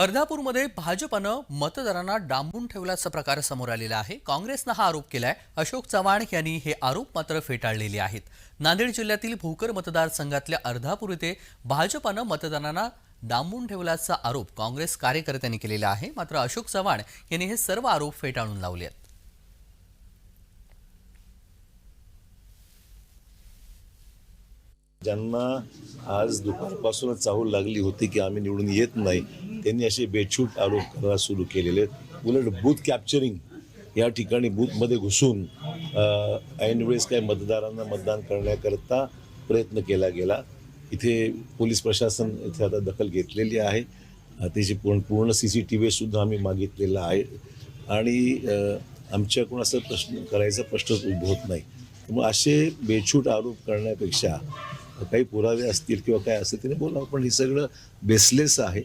अर्धापूरमध्ये भाजपनं मतदारांना डांबून ठेवल्याचा प्रकार समोर आलेला आहे. काँग्रेसनं हा आरोप केलाय. अशोक चव्हाण यांनी हे आरोप मात्र फेटाळलेले आहेत. नांदेड जिल्ह्यातील भोकर मतदारसंघातल्या अर्धापूर येथे भाजपनं मतदारांना डांबून ठेवल्याचा आरोप काँग्रेस कार्यकर्त्यांनी केलेला आहे. मात्र अशोक चव्हाण यांनी हे सर्व आरोप फेटाळून लावले आहेत. ज्यांना आज दुपारपासूनच चाहूल लागली होती की आम्ही निवडून येत नाही त्यांनी असे बेछूट आरोप करायला सुरू केलेले आहेत. उलट बूथ कॅप्चरिंग या ठिकाणी बूथमध्ये घुसून ऐनवेळेस काही मतदारांना मतदान करण्याकरता प्रयत्न केला गेला. इथे पोलीस प्रशासन इथे आता दखल घेतलेली आहे. त्याची पूर्ण पूर्ण सी सी टी व्ही सुद्धा आम्ही मागितलेला आहे. आणि आमच्याकडून असं प्रश्न करायचा प्रश्नच उद्भवत नाही. त्यामुळे असे बेछूट आरोप करण्यापेक्षा काही पुरावे असतील किंवा काय असेल त्याने बोलावं. पण हे सगळं बेसलेस आहे.